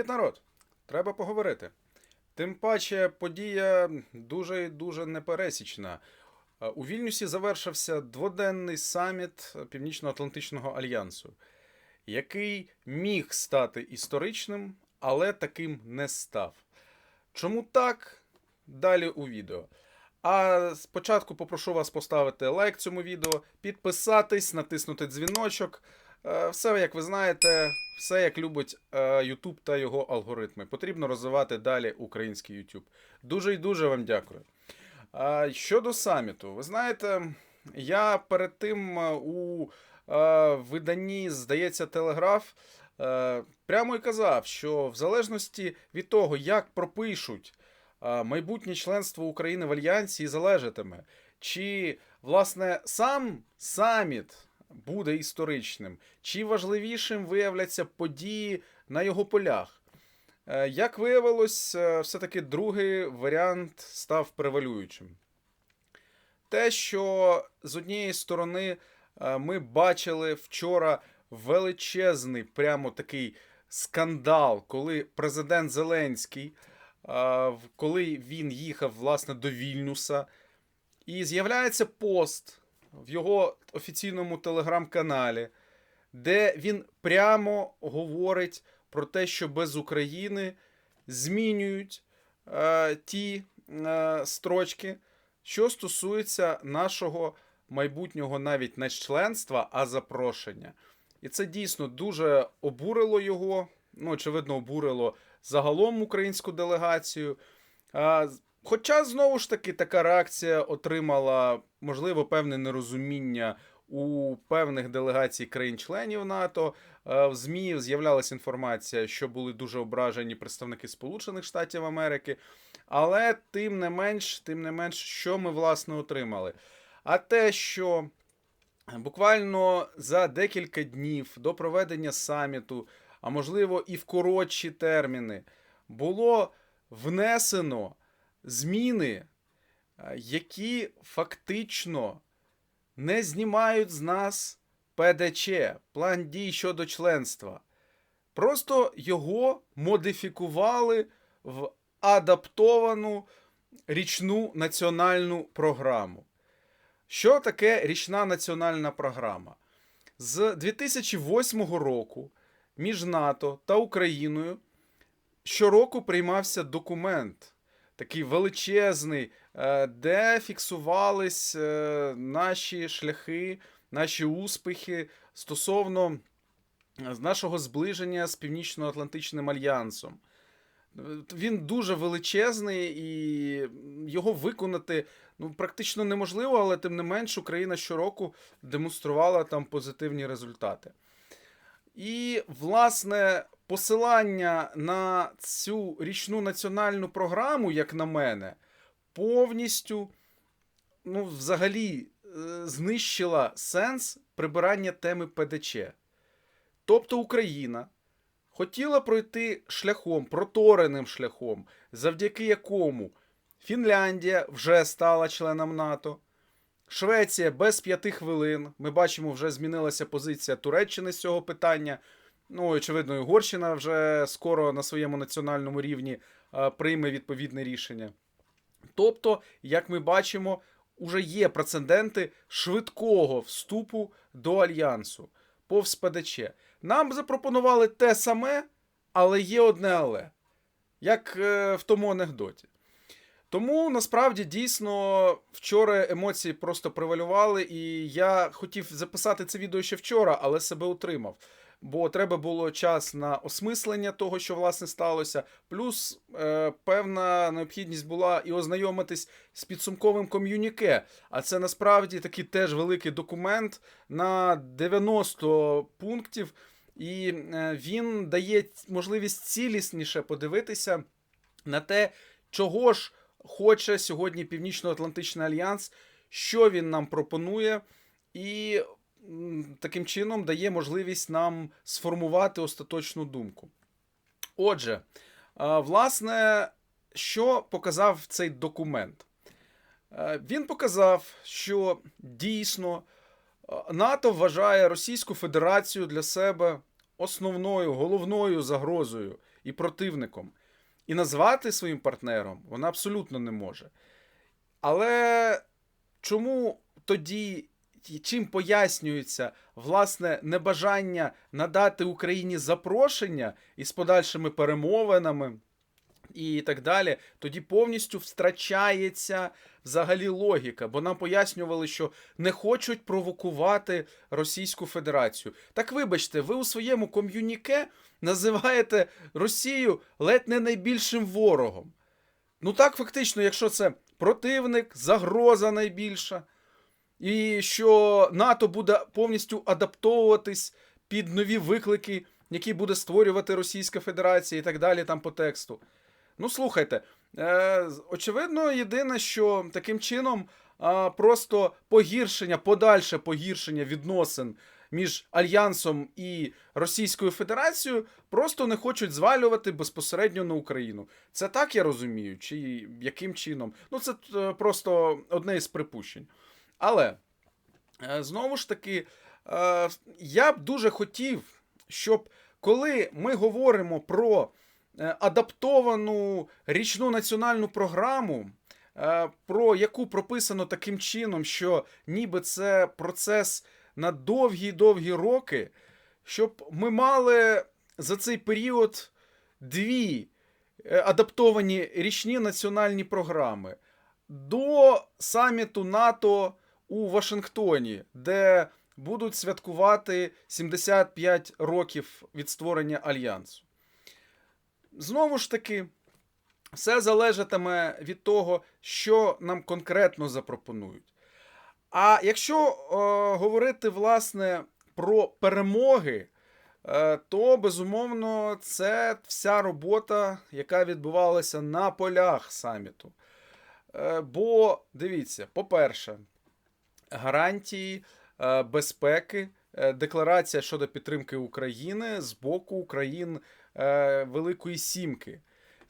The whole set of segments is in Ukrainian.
Привіт, народ! Треба поговорити. Тим паче, подія дуже і дуже непересічна. Е, У Вільнюсі завершився дводенний саміт Північно-Атлантичного альянсу, який міг стати історичним, але таким не став. Чому так? Далі у відео. А спочатку попрошу вас поставити лайк цьому відео, підписатись, натиснути дзвіночок. Е, Все, як ви знаєте, все як любить е, YouTube та його алгоритми. Потрібно розвивати далі український YouTube. Дуже і дуже вам дякую. Щодо саміту, ви знаєте, я перед тим е, у е, виданні, здається, Телеграф е, прямо і казав, що в залежності від того, як пропишуть е, майбутнє членство України в Альянсі, залежатиме, чи власне сам саміт буде історичним, чи важливішим виявляться події на його полях. Е, Як виявилось, е, все-таки другий варіант став превалюючим. Те, що з однієї сторони е, ми бачили вчора величезний, прямо такий скандал, коли президент Зеленський, коли він їхав власне до Вільнюса, і з'являється пост в його офіційному телеграм-каналі, де він прямо говорить про те, що без України змінюють е, ті е, строчки, що стосуються нашого майбутнього навіть не членства, а запрошення. І це дійсно дуже обурило його. Ну, очевидно, обурило загалом українську делегацію. Хоча, знову ж таки, така реакція отримала, можливо, певне нерозуміння у певних делегацій країн-членів НАТО. Е, В ЗМІ з'являлася інформація, що були дуже ображені представники Сполучених Штатів Америки. Але тим не менш, тим не менш, що ми власне отримали? А те, що буквально за декілька днів до проведення саміту, а можливо і в коротші терміни, було внесено зміни, е, які фактично не знімають з нас ПДЧ, план дій щодо членства. Просто його модифікували в адаптовану річну національну програму. Що таке річна національна програма? З 2008 року між НАТО та Україною щороку приймався документ, такий величезний, е, де фіксувались е, наші шляхи, наші успіхи стосовно е, нашого зближення з Північно-Атлантичним альянсом. Він дуже величезний, і його виконати ну, практично неможливо, але тим не менш Україна щороку демонструвала там позитивні результати. І, власне, посилання на цю річну національну програму, як на мене, повністю, ну, взагалі, е, знищила сенс прибирання теми ПДЧ. Тобто Україна хотіла пройти шляхом, протореним шляхом, завдяки якому Фінляндія вже стала членом НАТО. Швеція без п'яти хвилин. Ми бачимо, вже змінилася позиція Туреччини з цього питання. Ну, очевидно, Угорщина вже скоро на своєму національному рівні е, прийме відповідне рішення. Тобто, як ми бачимо, уже є прецеденти швидкого вступу до альянсу повз ПДЧ. Нам запропонували те саме, але є одне але. Як е, в тому анекдоті. Тому насправді дійсно вчора емоції просто превалювали, і я хотів записати це відео ще вчора, але себе утримав. Бо треба було час на осмислення того, що власне сталося. Плюс е, певна необхідність була і ознайомитись з підсумковим ком'юніке. А це насправді такий теж великий документ на 90 пунктів, і е, він дає можливість цілісніше подивитися на те, чого ж хоче сьогодні Північно-Атлантичний альянс, що він нам пропонує, і таким чином дає можливість нам сформувати остаточну думку. Отже, власне, що показав цей документ? Е, Він показав, що дійсно е, НАТО вважає Російську Федерацію для себе основною головною загрозою і противником. І назвати своїм партнером вона абсолютно не може. Але чому тоді чим пояснюється власне небажання надати Україні запрошення із подальшими перемовинами і так далі, тоді повністю втрачається взагалі логіка, бо нам пояснювали, що не хочуть провокувати Російську Федерацію. Так вибачте, ви у своєму ком'юніке називаєте Росію ледь не найбільшим ворогом. Ну так, фактично, якщо це противник, загроза найбільша, і що НАТО буде повністю адаптовуватись під нові виклики, які буде створювати Російська Федерація і так далі там по тексту. Ну, слухайте, е, очевидно, єдине, що таким чином е, просто погіршення, подальше погіршення відносин між Альянсом і Російською Федерацією просто не хочуть звалювати безпосередньо на Україну. Це так я розумію, чи яким чином? Ну, це е, просто одне із припущень. Але е, знову ж таки, е, я б дуже хотів, щоб коли ми говоримо про е, адаптовану річну національну програму, про яку прописано таким чином, що ніби це процес на довгі-довгі роки, щоб ми мали за цей період дві адаптовані річні національні програми до саміту НАТО у Вашингтоні, де будуть святкувати 75 років від створення альянсу. Знову ж таки, все залежатиме від того, що нам конкретно запропонують. А якщо е, говорити власне про перемоги, е, то безумовно це вся робота, яка відбувалася на полях саміту. Е, бо дивіться, по-перше, гарантії е, безпеки, е, декларація щодо підтримки України з боку країн е, Великої Сімки.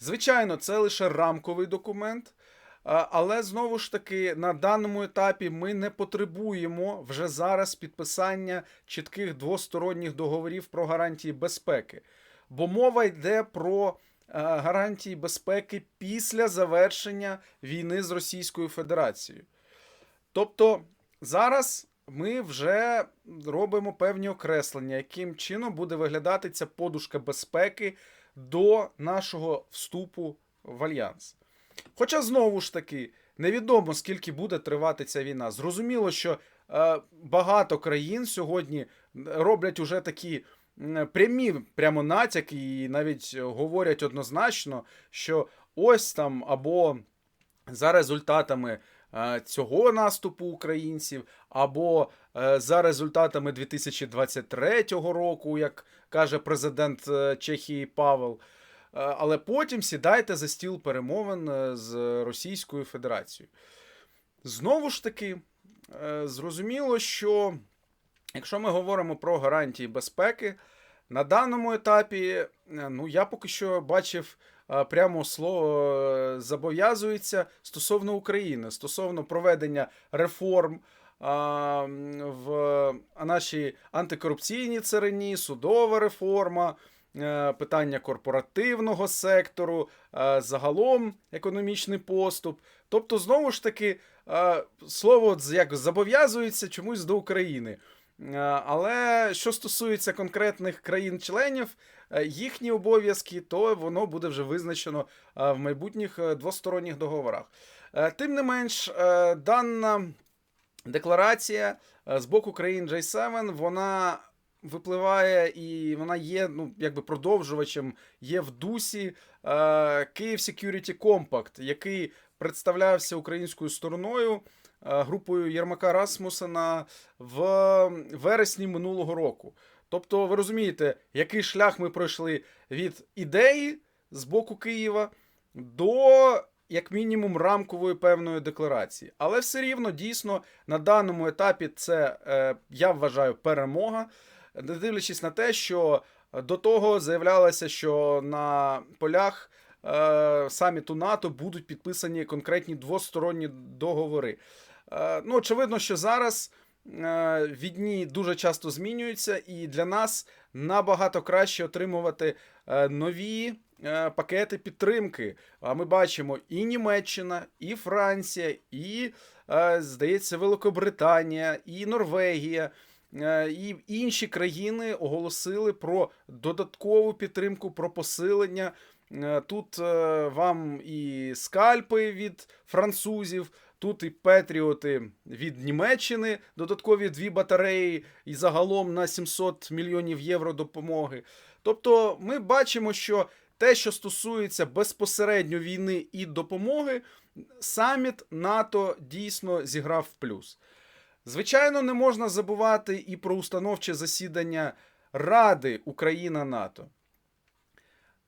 Звичайно, це лише рамковий документ. Але знову ж таки на даному етапі ми не потребуємо вже зараз підписання чітких двосторонніх договорів про гарантії безпеки, бо мова йде про гарантії безпеки після завершення війни з Російською Федерацією. Тобто зараз ми вже робимо певні окреслення, яким чином буде виглядати ця подушка безпеки до нашого вступу в альянс. Хоча знову ж таки невідомо скільки буде тривати ця війна. Зрозуміло, що е, багато країн сьогодні роблять уже такі прямі прямо натяки, і навіть говорять однозначно, що ось там або за результатами е, цього наступу українців, або е, за результатами 2023 року, як каже президент е, Чехії Павел. Е, Але потім сідайте за стіл перемовин е, з Російською Федерацією. Знову ж таки, е, зрозуміло, що якщо ми говоримо про гарантії безпеки, на даному етапі, е, ну я поки що бачив е, прямо слово е, зобов'язується стосовно України, стосовно проведення реформ в нашій антикорупційній царині, судова реформа, е, питання корпоративного сектору, е, загалом економічний поступ. Тобто, знову ж таки, слово як зобов'язується чомусь до України. Е, Але що стосується конкретних країн-членів, е, їхні обов'язки, то воно буде вже визначено е, в майбутніх двосторонніх договорах. Тим не менш, дана декларація з боку країн J7, вона випливає і вона є ну, якби продовжувачем, є в дусі Київ Security Compact, який представлявся українською стороною групою Єрмака Расмусена в вересні минулого року. Тобто, ви розумієте, який шлях ми пройшли від ідеї з боку Києва до, як мінімум, рамкової певної декларації. Але все рівно дійсно на даному етапі це е, я вважаю перемога, не дивлячись на те, що до того заявлялося, що на полях е, саміту НАТО будуть підписані конкретні двосторонні договори. Е, ну, очевидно, що зараз е, відні дуже часто змінюються, і для нас набагато краще отримувати е, нові пакети підтримки. А ми бачимо і Німеччина, і Франція, і, здається, Великобританія, і Норвегія. І інші країни оголосили про додаткову підтримку, про посилення. Тут вам і скальпи від французів, тут і Петріоти від Німеччини, додаткові дві батареї, і загалом на 700 мільйонів євро допомоги. Тобто, ми бачимо, що те, що стосується безпосередньо війни і допомоги, саміт НАТО дійсно зіграв в плюс. Звичайно, не можна забувати і про установче засідання Ради Україна НАТО.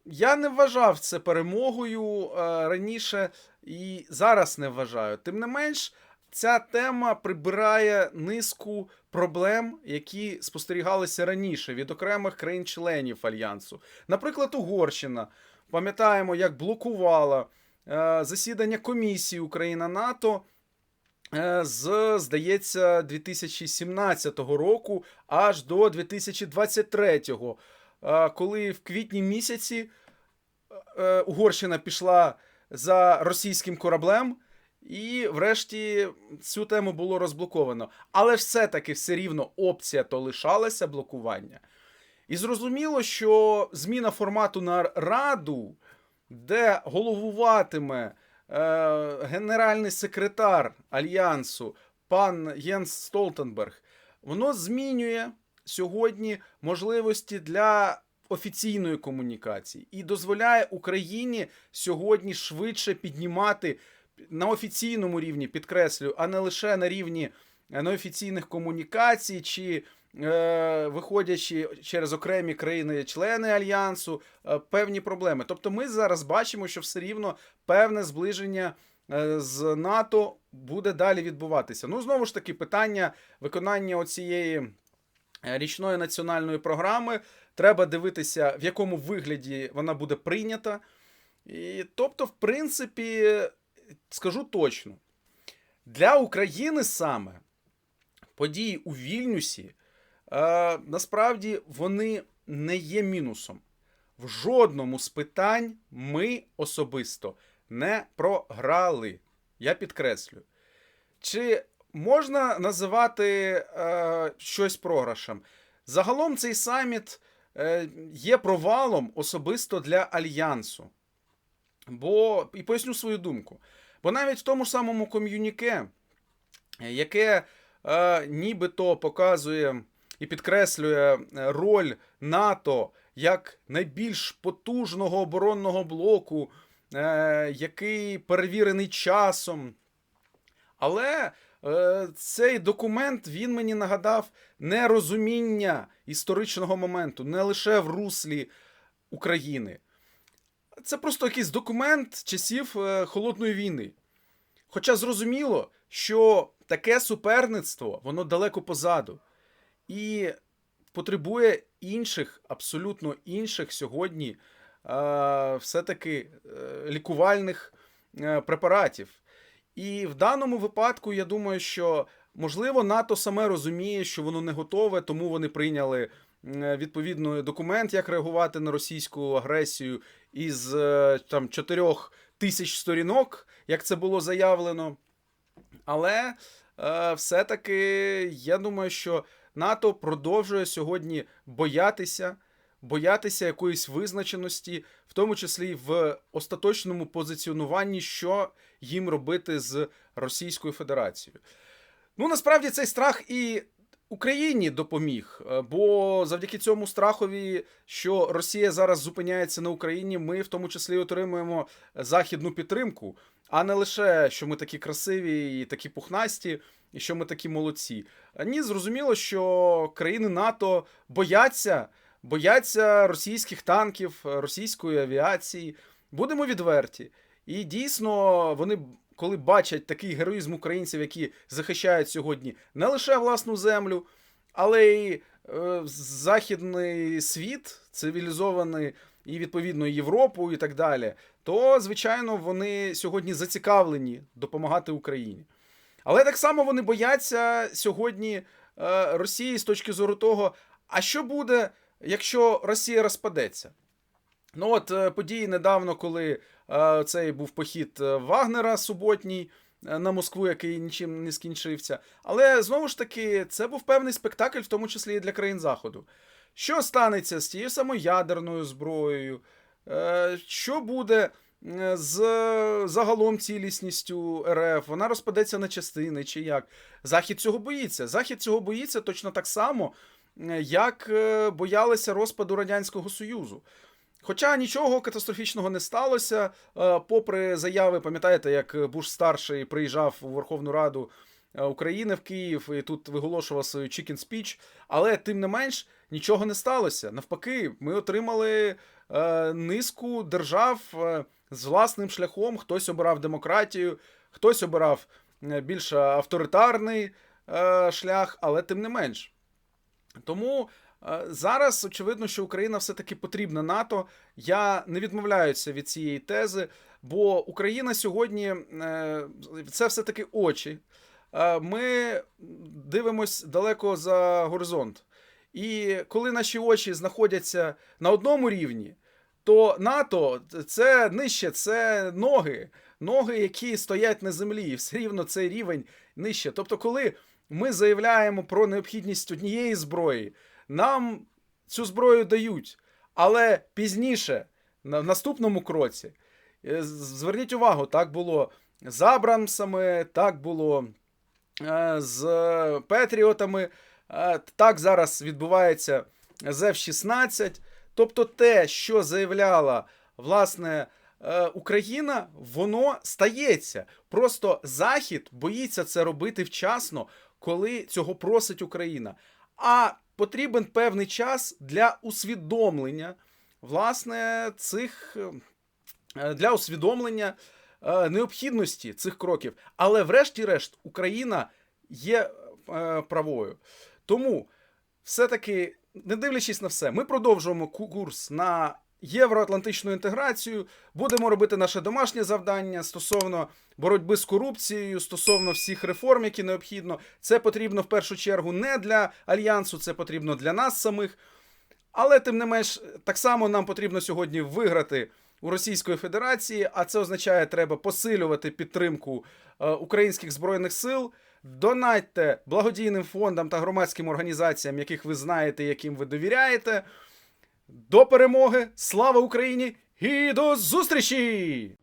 Я не вважав це перемогою е, раніше і зараз не вважаю. Тим не менш, ця тема прибирає низку проблем, які спостерігалися раніше від окремих країн-членів Альянсу. Наприклад, Угорщина. Пам'ятаємо, як блокувала е, засідання комісії Україна НАТО. е, З, здається, 2017 року аж до 2023, е, коли в квітні місяці е, Угорщина пішла за російським кораблем, і врешті цю тему було розблоковано. Але все-таки все рівно опція то лишалася блокування. І зрозуміло, що зміна формату на раду, де головуватиме е, генеральний секретар Альянсу пан Єнс Столтенберг, воно змінює сьогодні можливості для офіційної комунікації і дозволяє Україні сьогодні швидше піднімати на офіційному рівні, підкреслюю, а не лише на рівні е, неофіційних комунікацій чи е, виходячи через окремі країни-члени альянсу, е, певні проблеми. Тобто, ми зараз бачимо, що все рівно певне зближення з НАТО буде далі відбуватися. Ну, знову ж таки, питання виконання оцієї річної національної програми. Треба дивитися, в якому вигляді вона буде прийнята. І, тобто, в принципі, скажу точно, для України саме події у Вільнюсі е, насправді вони не є мінусом. В жодному з питань ми особисто не програли. Я підкреслюю. Чи можна називати е, щось програшем? Загалом цей саміт е, є провалом особисто для Альянсу. Бо, і поясню свою думку. Бо навіть в тому ж самому ком'юніке, яке е, нібито показує і підкреслює е, роль НАТО як найбільш потужного оборонного блоку, е, який перевірений часом. Але цей документ він мені нагадав нерозуміння історичного моменту, не лише в руслі України. Це просто якийсь документ часів е, холодної війни. Хоча зрозуміло, що таке суперництво, воно далеко позаду. І потребує інших, абсолютно інших сьогодні е, все-таки е, лікувальних е, препаратів. І в даному випадку я думаю, що можливо НАТО саме розуміє, що воно не готове, тому вони прийняли е, відповідний документ, як реагувати на російську агресію із е, там чотирьох тисяч сторінок, як це було заявлено. Але е, все-таки я думаю, що НАТО продовжує сьогодні боятися, боятися якоїсь визначеності, в тому числі в остаточному позиціонуванні, що їм робити з Російською Федерацією. Ну, насправді цей страх і Україні допоміг, е, бо завдяки цьому страхові, що Росія зараз зупиняється на Україні, ми в тому числі отримуємо західну підтримку, а не лише що ми такі красиві і такі пухнасті, і що ми такі молодці. Ні, зрозуміло, що країни НАТО бояться, бояться російських танків, російської авіації. Будемо відверті. І дійсно, вони, коли бачать такий героїзм українців, які захищають сьогодні не лише власну землю, але й е, західний світ, цивілізований і відповідно Європу і так далі, то звичайно вони сьогодні зацікавлені допомагати Україні. Але так само вони бояться сьогодні е, Росії з точки зору того, а що буде, якщо Росія розпадеться? Ну от е, події недавно, коли е, цей був похід е, Вагнера суботній е, на Москву, який нічим не скінчився. Але знову ж таки, це був певний спектакль, в тому числі і для країн Заходу. Що станеться з тією самою ядерною зброєю? Е, Що буде з загалом цілісністю РФ? Вона розпадеться на частини чи як? Захід цього боїться. Захід цього боїться точно так само, як е, боялися розпаду Радянського Союзу. Хоча нічого катастрофічного не сталося, е, попри заяви, пам'ятаєте, як Буш старший приїжджав у Верховну Раду е, України в Київ і тут виголошував свою chicken speech, але тим не менш нічого не сталося. Навпаки, ми отримали е, низку держав е, з власним шляхом. Хтось обирав демократію, хтось обирав е, більш авторитарний е, шлях, але тим не менш. Тому е, зараз очевидно, що Україна все-таки потрібна НАТО. Я не відмовляюся від цієї тези, бо Україна сьогодні е, це все-таки очі. Е, Ми дивимось далеко за горизонт. І коли наші очі знаходяться на одному рівні, то НАТО це нижче, це ноги, ноги, які стоять на землі, і все рівно цей рівень нижче. Тобто, коли ми заявляємо про необхідність однієї зброї, нам цю зброю дають, але пізніше, в наступному кроці, е, зверніть увагу, так було з Абрамсами, так було е, з Петріотами, е, так зараз відбувається з F-16. Тобто те, що заявляла власне Україна, воно стається. Просто Захід боїться це робити вчасно, коли цього просить Україна. А потрібен певний час для усвідомлення власне цих е, для усвідомлення е, необхідності цих кроків. Але, врешті-решт, Україна є е, правою. Тому все-таки, не дивлячись на все, ми продовжуємо курс на євроатлантичну інтеграцію. Будемо робити наше домашнє завдання стосовно боротьби з корупцією, стосовно всіх реформ, які необхідно. Це потрібно в першу чергу не для альянсу, це потрібно для нас самих. Але тим не менш, так само нам потрібно сьогодні виграти у Російської Федерації, а це означає, треба посилювати підтримку е, українських збройних сил. Донатьте благодійним фондам та громадським організаціям, яких ви знаєте, яким ви довіряєте. До перемоги! Слава Україні! І до зустрічі!